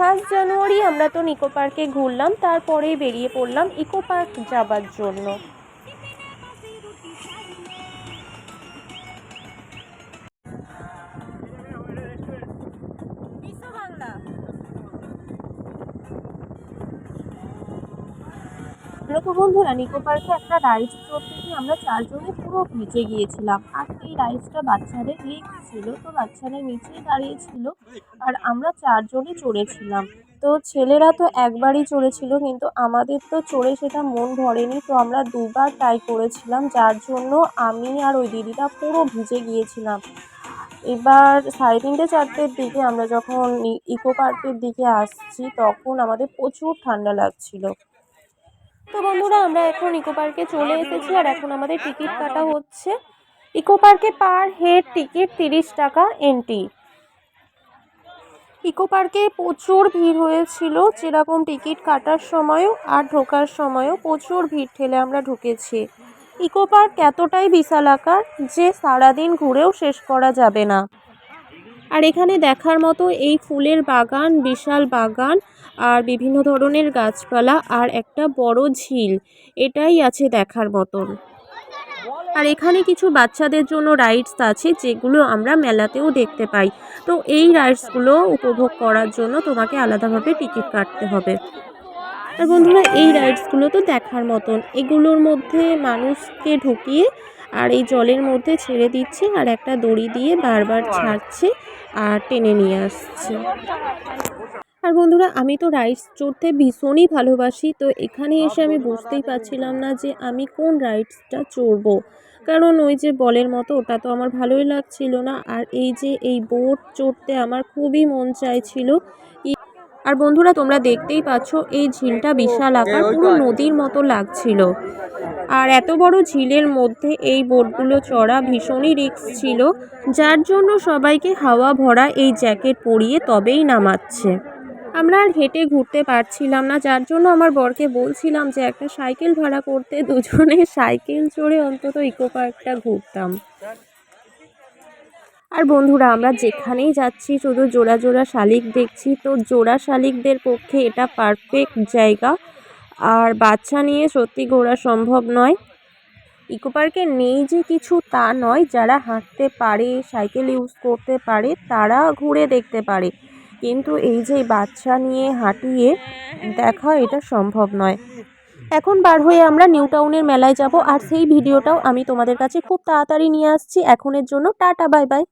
First January আমরা তো নিকো পার্কে ঘুরলাম তারপরেই বেরিয়ে পড়লাম ইকো পার্ক যাবার জন্য। আমরা তো বন্ধুরা নিকো পার্কে একটা রাইডস চড়তে গিয়ে আমরা চারজনে পুরো ভিজে গিয়েছিলাম। আর এই রাইডসটা বাচ্চাদের রিস্ক ছিল, তো বাচ্চারা নিচেই দাঁড়িয়েছিল আর আমরা চারজনে চড়েছিলাম। তো ছেলেরা তো একবারই চড়েছিল, কিন্তু আমাদের তো চড়ে সেটা মন ভরেনি, তো আমরা দুবার ট্রাই করেছিলাম, যার জন্য আমি আর ওই দিদিটা পুরো ভিজে গিয়েছিলাম। এবার সাড়ে তিনটে চারটের দিকে আমরা যখন ইকো পার্কের দিকে আসছি, তখন আমাদের প্রচুর ঠান্ডা লাগছিল। তো বন্ধুরা আমরা এখন ইকো পার্কে চলে এসেছি আর এখন আমাদের টিকিট কাটা হচ্ছে। ইকো পার্কে পার হেড টিকিট তিরিশ টাকা এন্ট্রি ইকো পার্কে প্রচুর ভিড় হয়েছিল। যেরকম টিকিট কাটার সময়ও আর ঢোকার সময়ও প্রচুর ভিড় ঠেলে আমরা ঢুকেছি। ইকো পার্ক এতটাই বিশাল আকার যে সারাদিন ঘুরেও শেষ করা যাবে না। আর এখানে দেখার মতো এই ফুলের বাগান বিশাল বাগান আর বিভিন্ন ধরনের গাছপালা আর একটা বড় ঝিল। এটাই আছে দেখার মতন। আর এখানে কিছু বাচ্চাদের জন্য রাইডস আছে, যেগুলো আমরা মেলাতেও দেখতে পাই। তো এই রাইডসগুলো উপভোগ করার জন্য তোমাকে আলাদাভাবে টিকিট কাটতে হবে। আর বন্ধুরা, এই রাইডসগুলো তো দেখার মতন। এগুলোর মধ্যে মানুষকে ঢুকিয়ে আর এই জলের মধ্যে ছেড়ে দিচ্ছে আর একটা দড়ি দিয়ে বারবার ছাড়ছে আর টেনে নিয়ে আসছে। আর বন্ধুরা, আমি তো রাইডস চড়তে ভীষণই ভালোবাসি, তো এখানে এসে আমি বুঝতেই পারছিলাম না যে আমি কোন রাইডসটা চড়বো। কারণ ওই যে বলের মতো, ওটা তো আমার ভালোই লাগছিল না, আর এই যে এই বোট চড়তে আমার খুবই মন চাইছিল। আর বন্ধুরা, তোমরা দেখতেই পাচ্ছ, এই ঝিলটা বিশাল আকার, পুরো নদীর মতো লাগছিল। আর এত বড় ঝিলের মধ্যে এই বোটগুলো চড়া ভীষণই রিস্ক ছিল, যার জন্য সবাইকে হাওয়া ভরা এই জ্যাকেট পরিয়ে তবেই নামাচ্ছে। আমরা আর হেঁটে ঘুরতে পারছিলাম না, যার জন্য আমার বরকে বলছিলাম যে একটা সাইকেল ভাড়া করতে দুজনে সাইকেল চড়ে অন্তত ইকো পার্কটা ঘুরতাম। আর বন্ধুরা, আমরা যেখানেই যাচ্ছি, শুধু জোড়া জোড়া শালিক দেখছি, তো জোড়া শালিকদের পক্ষে এটা পারফেক্ট জায়গা। আর বাচ্চা নিয়ে সত্যি ঘোরা সম্ভব নয়। ইকো পার্কে নেই যে কিছু, তা নয়। যারা হাঁটতে পারে, সাইকেল ইউজ করতে পারে, তারা ঘুরে দেখতে পারে। কিন্তু এই যে বাচ্চা নিয়ে হাঁটিয়ে দেখা, এটা সম্ভব নয়। এখন বার হয়ে আমরা নিউ টাউনের মেলায় যাব, আর সেই ভিডিওটাও আমি তোমাদের কাছে খুব তাড়াতাড়ি নিয়ে আসছি। এখনের জন্য টাটা, বাই বাই।